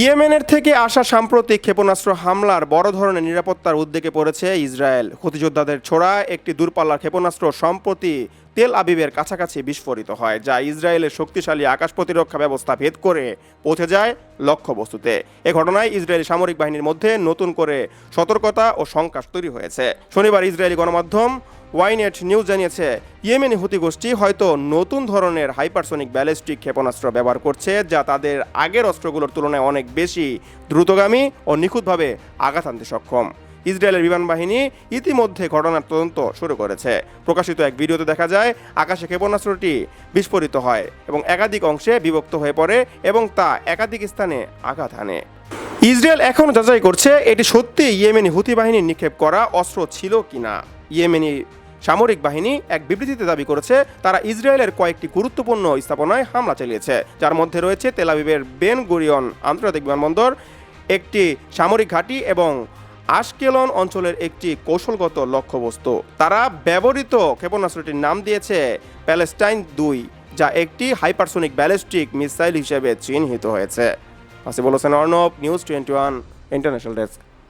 ইয়েমেনের থেকে আসা সাম্প্রতিক ক্ষেপণাস্ত্র হামলার বড় ধরনের নিরাপত্তার উদ্বেগে পড়েছে ইসরায়েল। হুতিযোদ্ধাদের ছোড়া একটি দূরপাল্লার ক্ষেপণাস্ত্র সম্প্রতি তেল আবিবের কাছাকাছি বিস্ফোরিত হয়, যা ইসরায়েলের শক্তিশালী আকাশ প্রতিরক্ষা ব্যবস্থা ভেদ করে পৌঁছে যায় লক্ষ্যবস্তুতে। এ ঘটনায় ইসরায়েলি সামরিক বাহিনীর মধ্যে নতুন করে সতর্কতা ও সংকাশ তৈরি হয়েছে। শনিবার ইসরায়েলি গণমাধ্যম ওয়াইনেট নিউজ জানিয়েছে, ইয়েমেনি হুতি গোষ্ঠী হয়তো নতুন ধরনের হাইপারসনিক ব্যালিস্টিক ক্ষেপণাস্ত্র ব্যবহার করছে, যা তাদের আগের অস্ত্রগুলোর তুলনায় অনেক বেশি দ্রুতগামী ও নিখুঁতভাবে আঘাত আনতে সক্ষম। ইসরায়েলের বিমান বাহিনী ইতিমধ্যে ঘটনার তদন্ত শুরু করেছে। প্রকাশিত এক ভিডিওতে দেখা যায়, আকাশে ক্ষেপণাস্ত্রটি বিস্ফোরিত হয় এবং একাধিক অংশে বিভক্ত হয়ে পড়ে এবং তা একাধিক স্থানে আঘাত হানে। ইসরায়েল এখনও যাচাই করছে, এটি সত্যি ইয়েমেনি হুতি বাহিনীর নিক্ষেপ করা অস্ত্র ছিল কিনা। ইয়েমেনি সামরিক বাহিনী এক বিবৃতিতে দাবি করেছে, তারা ইসরায়েলের কয়েকটি গুরুত্বপূর্ণ স্থাপনায় হামলা চালিয়েছে। যার মধ্যে রয়েছে তেলাবিবের বেন গুরিয়ন আন্তর্জাতিক বিমানবন্দর, একটি সামরিক ঘাঁটি এবং আশকেলন অঞ্চলের একটি কৌশলগত লক্ষ্যবস্তু। তারা ব্যবহৃত ক্ষেপণাস্ত্রটির নাম দিয়েছে প্যালেস্টাইন দুই, যা একটি হাইপারসোনিক ব্যালিস্টিক মিসাইল হিসেবে চিহ্নিত হয়েছে। Asiful Hossain Arnab, news twenty one, international desk.